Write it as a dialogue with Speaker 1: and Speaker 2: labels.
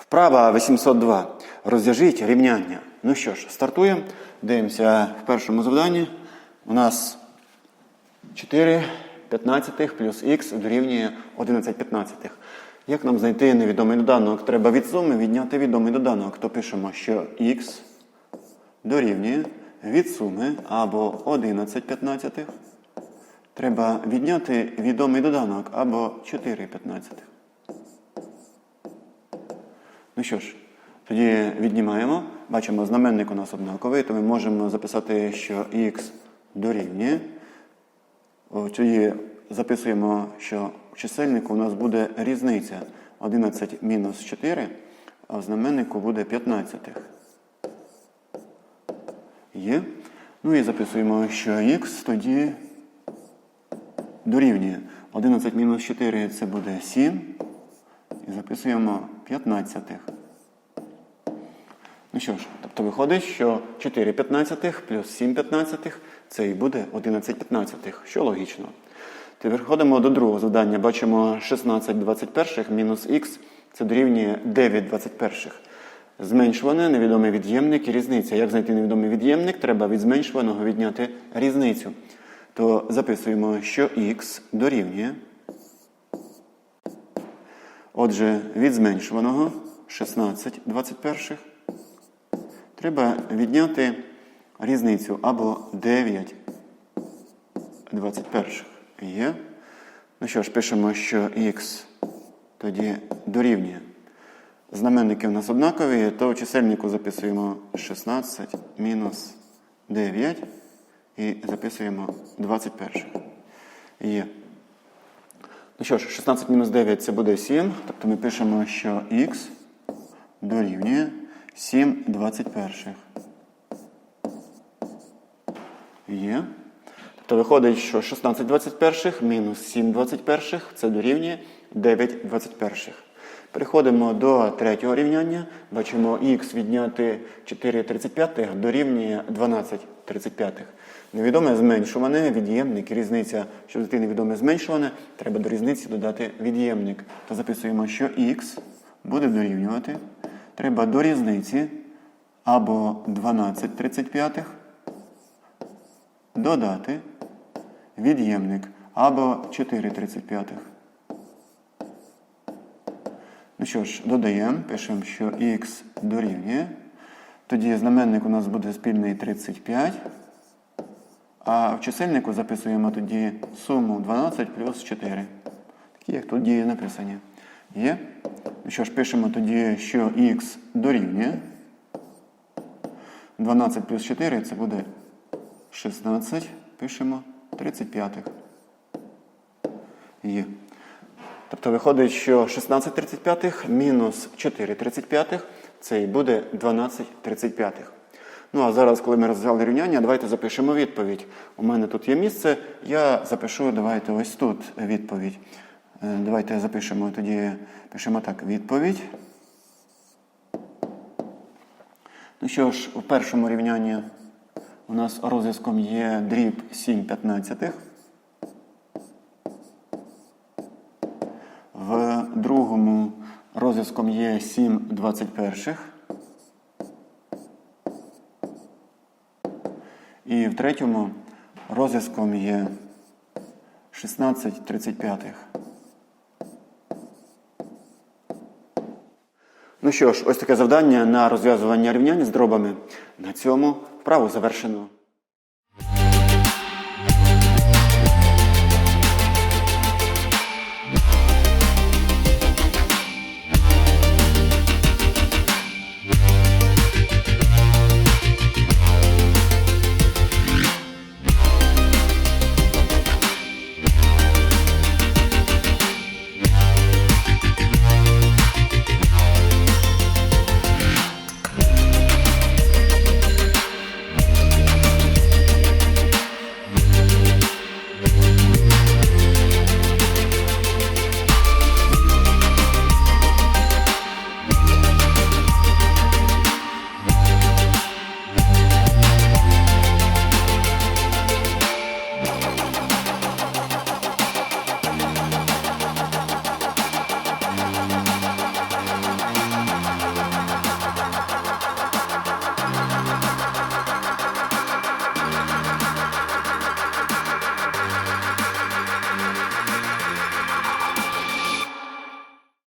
Speaker 1: Вправа 802. Розв'яжіть рівняння. Ну що ж, стартуємо. Дивимося в першому завданні. У нас 4 15 плюс х дорівнює 11 15. Як нам знайти невідомий доданок? Треба від суми відняти відомий доданок. То пишемо, що х дорівнює від суми або 11 15. Треба відняти відомий доданок або 4 15. Ну що ж, тоді віднімаємо. Бачимо, знаменник у нас однаковий, то ми можемо записати, що х дорівнює. Тоді записуємо, що в чисельнику у нас буде різниця 11 мінус 4, а в знаменнику буде 15. Є. Ну і записуємо, що х тоді дорівнює 11 мінус 4 це буде 7. І записуємо 15. Ну що ж, тобто виходить, що 4 15 плюс 7 15 це і буде 11 15, що логічно. Тепер ходимо до другого завдання. Бачимо 16 21 мінус х це дорівнює 9 21. Зменшуване, невідомий від'ємник і різниця. Як знайти невідомий від'ємник? Треба від зменшуваного відняти різницю. То записуємо, що х дорівнює. Отже, від зменшуваного 16 21 треба відняти різницю або 9 21. Є. Ну що ж, пишемо, що х тоді дорівнює. Знаменники у нас однакові, то в чисельнику записуємо 16 мінус 9 і записуємо 21. Є. Ну що ж, 16 мінус 9 це буде 7. Тобто ми пишемо, що х дорівнює 7 21. Є. Тобто виходить, що 16 21 мінус 7 21 це дорівнює 9 21. Переходимо до третього рівняння. Бачимо х відняти 4 35 дорівнює 12 35. Невідоме зменшуване, від'ємник, різниця, щоб знайти невідоме зменшуване, треба до різниці додати від'ємник. То записуємо, що х буде дорівнювати. Треба до різниці або 12 35 додати від'ємник або 4 35. Ну що ж, додаємо, пишемо, що х дорівнює. Тоді знаменник у нас буде спільний 35. А в чисельнику записуємо тоді суму 12 плюс 4. Такі, як тут дії написані. Є. Ну що ж, пишемо тоді, що х дорівнює. 12 плюс 4 це буде 16. Пишемо 35. Є. Тобто виходить, що 16 35 мінус 4 35 це і буде 12 35. Ну а зараз, коли ми розв'язали рівняння, давайте запишемо відповідь. У мене тут є місце, я запишу, давайте ось тут відповідь. Е, Давайте запишемо тоді, пишемо так, відповідь. Ну що ж, у першому рівнянні у нас розв'язком є дріб 7 15. В другому розв'язком є 7 21. І в третьому розв'язком є 16 35. Ну що ж, ось таке завдання на розв'язування рівнянь з дробами. На цьому вправу завершено.